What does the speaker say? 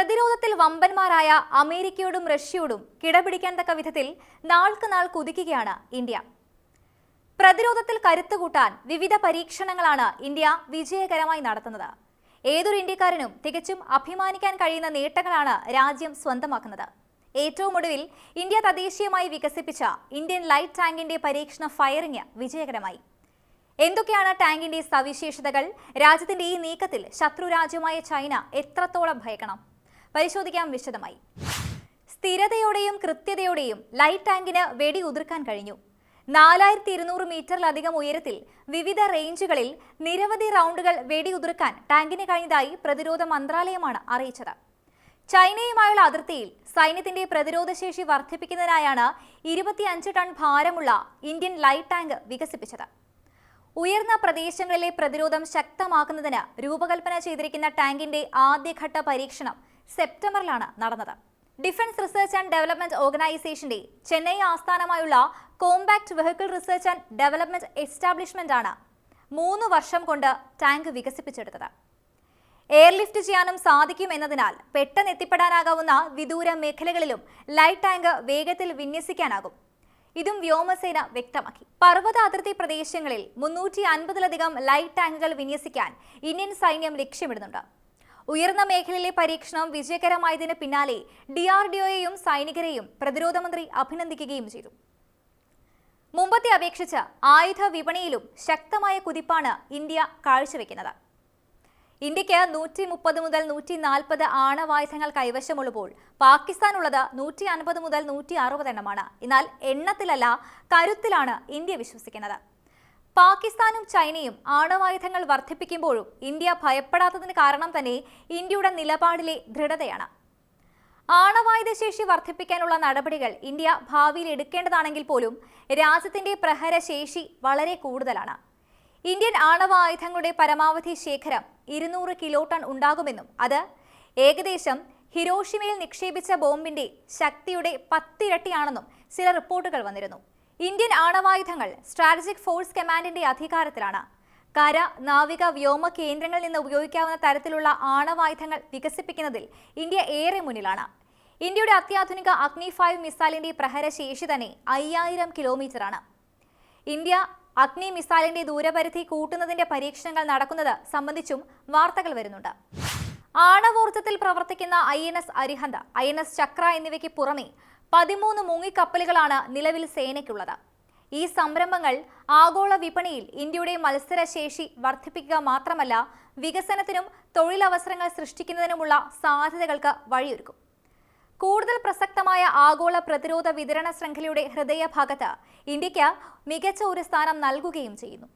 പ്രതിരോധത്തിൽ വമ്പന്മാരായ അമേരിക്കയോടും റഷ്യയോടും കിടപിടിക്കാൻ തക്ക വിധത്തിൽ നാൾക്ക് നാൾ കുതിക്കുകയാണ് ഇന്ത്യ. പ്രതിരോധത്തിൽ കരുത്ത് കൂട്ടാൻ വിവിധ പരീക്ഷണങ്ങളാണ് ഇന്ത്യ വിജയകരമായി നടത്തുന്നത്. ഏതൊരു ഇന്ത്യക്കാരനും തികച്ചും അഭിമാനിക്കാൻ കഴിയുന്ന നേട്ടങ്ങളാണ് രാജ്യം സ്വന്തമാക്കുന്നത്. ഏറ്റവും ഒടുവിൽ ഇന്ത്യ തദ്ദേശീയമായി വികസിപ്പിച്ച ഇന്ത്യൻ ലൈറ്റ് ടാങ്കിന്റെ പരീക്ഷണ ഫയറിംഗ് വിജയകരമായി. എന്തൊക്കെയാണ് ടാങ്കിന്റെ സവിശേഷതകൾ? രാജ്യത്തിന്റെ ഈ നീക്കത്തിൽ ശത്രു രാജ്യമായ ചൈന എത്രത്തോളം ഭയക്കണം? പരിശോധിക്കാം വിശദമായി. സ്ഥിരതയോടെയും കൃത്യതയോടെയും ലൈറ്റ് ടാങ്കിന് വെടി ഉതിർക്കാൻ കഴിഞ്ഞു. നാലായിരത്തി ഇരുന്നൂറ് മീറ്ററിലധികം ഉയരത്തിൽ വിവിധ റേഞ്ചുകളിൽ നിരവധി റൗണ്ടുകൾ വെടി ഉതിർക്കാൻ ടാങ്കിന് കഴിഞ്ഞതായി പ്രതിരോധ മന്ത്രാലയമാണ് അറിയിച്ചത്. ചൈനയുമായുള്ള അതിർത്തിയിൽ സൈന്യത്തിന്റെ പ്രതിരോധശേഷി വർദ്ധിപ്പിക്കുന്നതിനായാണ് ഇരുപത്തിയഞ്ച് ടൺ ഭാരമുള്ള ഇന്ത്യൻ ലൈറ്റ് ടാങ്ക് വികസിപ്പിച്ചത്. ഉയർന്ന പ്രദേശങ്ങളിലെ പ്രതിരോധം ശക്തമാക്കുന്നതിന് രൂപകൽപ്പന ചെയ്തിരിക്കുന്ന ടാങ്കിന്റെ ആദ്യഘട്ട പരീക്ഷണം സെപ്റ്റംബറിലാണ് നടന്നത്. ഡിഫൻസ് റിസർച്ച് ആൻഡ് ഡെവലപ്മെന്റ് ഓർഗനൈസേഷന്റെ ചെന്നൈ ആസ്ഥാനമായുള്ള compact vehicle research and development establishment ആണ് മൂന്ന് വർഷം കൊണ്ട് ടാങ്ക് വികസിപ്പിച്ചെടുത്തത്. എയർലിഫ്റ്റ് ചെയ്യാനും സാധിക്കും എന്നതിനാൽ പെട്ടെന്ന് എത്തിപ്പെടാനാകാവുന്ന വിദൂര മേഖലകളിലും ലൈറ്റ് ടാങ്ക് വേഗത്തിൽ വിന്യസിക്കാനാകും. ഇതും വ്യോമസേന വ്യക്തമാക്കി. പർവത അതിർത്തി പ്രദേശങ്ങളിൽ മുന്നൂറ്റി അൻപതിലധികം ലൈറ്റ് ടാങ്കുകൾ വിന്യസിക്കാൻ ഇന്ത്യൻ സൈന്യം ലക്ഷ്യമിടുന്നുണ്ട്. ഉയർന്ന മേഖലയിലെ പരീക്ഷണം വിജയകരമായതിന് പിന്നാലെ ഡി ആർ ഡി ഒയെയും സൈനികരെയും പ്രതിരോധ മന്ത്രി അഭിനന്ദിക്കുകയും ചെയ്തു. മുമ്പത്തെ അപേക്ഷിച്ച് ആയുധ വിപണിയിലും ശക്തമായ കുതിപ്പാണ് ഇന്ത്യ കാഴ്ചവെക്കുന്നത്. ഇന്ത്യയ്ക്ക് നൂറ്റി മുപ്പത് മുതൽ നൂറ്റി നാൽപ്പത് ആണവായുധങ്ങൾ കൈവശമുള്ളപ്പോൾ പാകിസ്ഥാനുള്ളത് നൂറ്റി അൻപത് മുതൽ നൂറ്റി അറുപത് എണ്ണമാണ്. എന്നാൽ എണ്ണത്തിലല്ല കരുത്തിലാണ് ഇന്ത്യ വിശ്വസിക്കുന്നത്. പാകിസ്ഥാനും ചൈനയും ആണവായുധങ്ങൾ വർദ്ധിപ്പിക്കുമ്പോഴും ഇന്ത്യ ഭയപ്പെടാത്തതിന് കാരണം തന്നെ ഇന്ത്യയുടെ നിലപാടിലെ ദൃഢതയാണ്. ആണവായുധ ശേഷി വർദ്ധിപ്പിക്കാനുള്ള നടപടികൾ ഇന്ത്യ ഭാവിയിൽ എടുക്കേണ്ടതാണെങ്കിൽ പോലും രാജ്യത്തിന്റെ പ്രഹരശേഷി വളരെ കൂടുതലാണ്. ഇന്ത്യൻ ആണവായുധങ്ങളുടെ പരമാവധി ശേഖരം ഇരുന്നൂറ് കിലോ ടൺ ഉണ്ടാകുമെന്നും അത് ഏകദേശം ഹിരോഷിമയിൽ നിക്ഷേപിച്ച ബോംബിന്റെ ശക്തിയുടെ പത്തിരട്ടിയാണെന്നും ചില റിപ്പോർട്ടുകൾ വന്നിരുന്നു. ഇന്ത്യൻ ആണവായുധങ്ങൾ സ്ട്രാറ്റജിക് ഫോഴ്സ് കമാൻഡിന്റെ അധികാരത്തിലാണ്. കര നാവിക വ്യോമ കേന്ദ്രങ്ങളിൽ നിന്ന് ഉപയോഗിക്കാവുന്ന തരത്തിലുള്ള ആണവായുധങ്ങൾ വികസിപ്പിക്കുന്നതിൽ ഇന്ത്യ ഏറെ മുന്നിലാണ്. ഇന്ത്യയുടെ അത്യാധുനിക അഗ്നി ഫൈവ് മിസൈലിന്റെ പ്രഹരശേഷി തന്നെ അയ്യായിരം കിലോമീറ്ററാണ്. ഇന്ത്യ അഗ്നി മിസൈലിന്റെ ദൂരപരിധി കൂട്ടുന്നതിന്റെ പരീക്ഷണങ്ങൾ നടക്കുന്നത് സംബന്ധിച്ചും വാർത്തകൾ വരുന്നുണ്ട്. ആണവോർജത്തിൽ പ്രവർത്തിക്കുന്ന I N S Arihant I N S Chakra എന്നിവയ്ക്ക് പുറമെ പതിമൂന്ന് മുങ്ങിക്കപ്പലുകളാണ് നിലവിൽ സേനയ്ക്കുള്ളത്. ഈ സംരംഭങ്ങൾ ആഗോള വിപണിയിൽ ഇന്ത്യയുടെ മത്സരശേഷി വർദ്ധിപ്പിക്കുക മാത്രമല്ല വികസനത്തിനും തൊഴിലവസരങ്ങൾ സൃഷ്ടിക്കുന്നതിനുമുള്ള സാധ്യതകൾക്ക് വഴിയൊരുക്കും. കൂടുതൽ പ്രസക്തമായ ആഗോള പ്രതിരോധ വിതരണ ശൃംഖലയുടെ ഹൃദയഭാഗത്ത് ഇന്ത്യയ്ക്ക് മികച്ച ഒരു സ്ഥാനം നൽകുകയും ചെയ്യുന്നു.